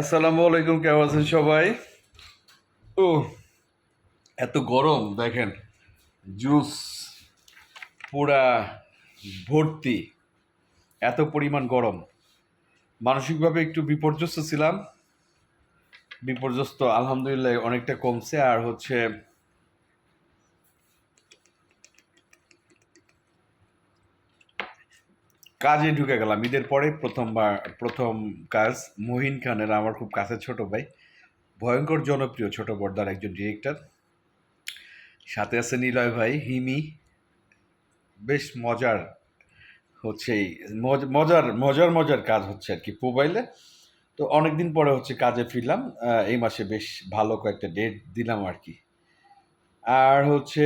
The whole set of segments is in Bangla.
আসসালামু আলাইকুম, কেমন আছেন সবাই? ও, এত গরম, দেখেন। জুস পুরা ভর্তি, এত পরিমাণ গরম। মানসিকভাবে একটু বিপর্যস্ত ছিলাম। বিপর্যস্ত, আলহামদুলিল্লাহ, অনেকটা কমছে। আর হচ্ছে কাজে ঢুকে গেলাম। ঈদের পরে প্রথমবার, প্রথম কাজ মহিন খানের, আমার খুব কাছের ছোট ভাই। ভয়ঙ্কর জনপ্রিয় ছোট পর্দার একজন ডিরেক্টর। সাথে আছে নিলয় ভাই, হিমি। বেশ মজার হচ্ছে মজার মজার মজার কাজ হচ্ছে আর কি মোবাইলে তো অনেকদিন পরে হচ্ছে কাজে ফিরলাম। এই মাসে বেশ ভালো কয়েকটা ডেট দিলাম আর কি। আর হচ্ছে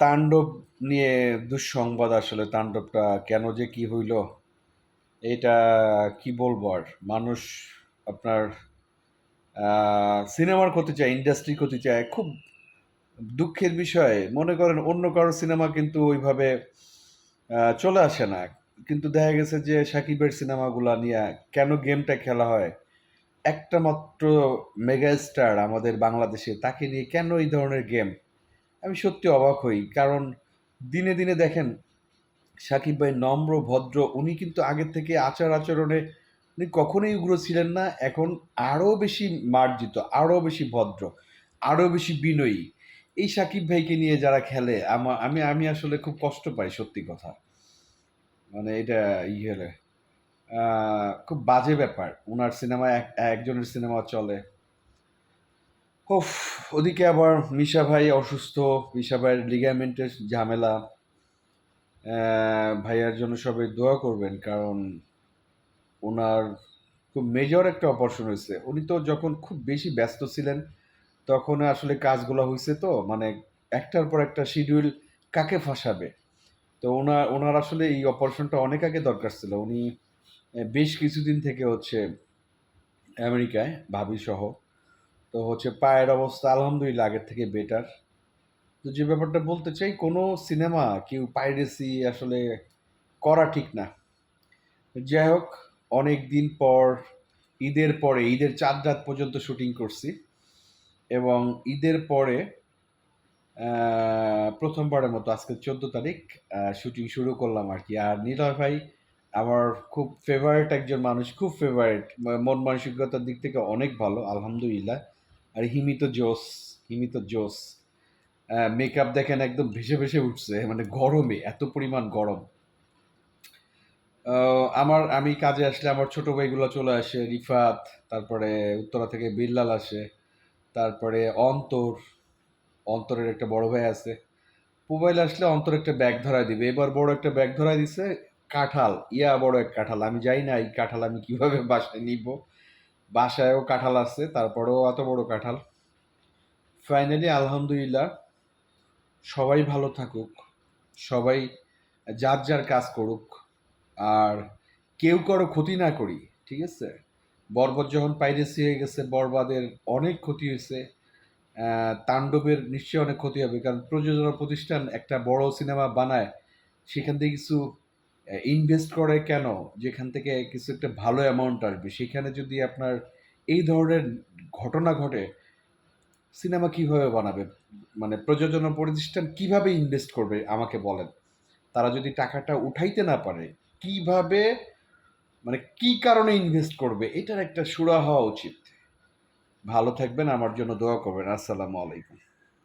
তাণ্ডব নিয়ে দুঃসংবাদ আসলে, তাণ্ডবটা কেন যে কি হইল, এটা কি বলব আর? মানুষ আপনার সিনেমার ক্ষতি চায় ইন্ডাস্ট্রি ক্ষতি চায়, খুব দুঃখের বিষয়। মনে করেন অন্য কারও সিনেমা কিন্তু ওইভাবে চলে আসে না। কিন্তু দেখা গেছে যে সাকিবের সিনেমাগুলা নিয়ে কেন গেমটা খেলা হয়? একটা মাত্র মেগা স্টার আমাদের বাংলাদেশে, তাকে নিয়ে কেন এই ধরনের গেম? আমি সত্যি অবাক হই, কারণ দিনে দিনে দেখেন, সাকিব ভাই নম্র, ভদ্র, উনি কিন্তু আগের থেকে আচার আচরণে উনি কখনোই উগ্র ছিলেন না, এখন আরও বেশি মার্জিত আরও বেশি ভদ্র আরও বেশি বিনয়ী। এই সাকিব ভাইকে নিয়ে যারা খেলে, আমা আমি আমি আসলে খুব কষ্ট পাই, সত্যি কথা। মানে এটা ই হলে খুব বাজে ব্যাপার ওনার সিনেমা একজনের সিনেমা চলে ওফ ওদিকে আবার মিশা ভাই অসুস্থ, মিশা ভাইয়ের লিগামেন্টের ঝামেলা। ভাইয়ার জন্য সবাই দোয়া করবেন, কারণ ওনার খুব মেজর একটা অপারেশন হয়েছে। উনি তো যখন খুব বেশি ব্যস্ত ছিলেন তখন আসলে কাজগুলো হয়েছে তো মানে একটার পর একটা শিডিউল কাকে ফাঁসাবে? তো ওনার ওনার আসলে এই অপারেশনটা অনেক আগে দরকার ছিল। উনি বেশ কিছুদিন থেকে হচ্ছে আমেরিকায় ভাবি সহ তো হচ্ছে পায়ের অবস্থা আলহামদুলিল্লাহ আগের থেকে বেটার তো যে ব্যাপারটা বলতে চাই, কোনো সিনেমা কেউ পাইরেসি আসলে করা ঠিক না। যাই হোক অনেক দিন পর, ঈদের পরে, ঈদের চার রাত পর্যন্ত শুটিং করছি এবং ঈদের পরে প্রথমবারের মতো আজকে চোদ্দ তারিখ শুটিং শুরু করলাম আর কি। আর নিলয় ভাই আমার খুব ফেভারিট একজন মানুষ, খুব ফেভারিট মন মানসিকতার দিক থেকে অনেক ভালো, আলহামদুলিল্লাহ। আর হিমিত জোস হিমিত জোস মেকআপ দেখেন একদম ভেসে ভেসে উঠছে মানে গরমে, এত পরিমাণ গরম। আমার, আমি কাজে আসলে আমার ছোট ভাইগুলো চলে আসে, রিফাত, তারপরে উত্তরা থেকে বিল্লাল আসে, তারপরে অন্তর, অন্তরের একটা বড় ভাই আছে। মোবাইল আসলে অন্তর একটা ব্যাগ ধরায় দিবে, এবার বড় একটা ব্যাগ ধরায় দিছে কাঁঠাল, ইয়া বড় এক কাঁঠাল, আমি যাই না এই কাঁঠাল আমি কীভাবে বাসায় নিব। বাসায়ও কাঁঠাল আছে, তারপরেও এত বড় কাঁঠাল। ফাইনালি আলহামদুলিল্লাহ, সবাই ভালো থাকুক, সবাই যার যার কাজ করুক, আর কেউ কারও ক্ষতি না করি, ঠিক আছে? বরবাদ যখন পাইরেসি হয়ে গেছে, বরবাদের অনেক ক্ষতি হয়েছে তাণ্ডবের নিশ্চয়ই অনেক ক্ষতি হবে, কারণ প্রযোজনা প্রতিষ্ঠান একটা বড় সিনেমা বানায়, সেখান থেকে কিছু ইনভেস্ট করে কেন? যেখান থেকে কিছু একটা ভালো অ্যামাউন্ট আসবে। সেখানে যদি আপনার এই ধরনের ঘটনা ঘটে সিনেমা কীভাবে বানাবে? মানে প্রযোজনা প্রতিষ্ঠান কীভাবে ইনভেস্ট করবে? আমাকে বলেন। তারা যদি টাকাটা উঠাইতে না পারে, কীভাবে মানে কি কারণে ইনভেস্ট করবে? এটার একটা সুরা হওয়া উচিত। ভালো থাকবেন, আমার জন্য দোয়া করবেন। আসসালামু আলাইকুম।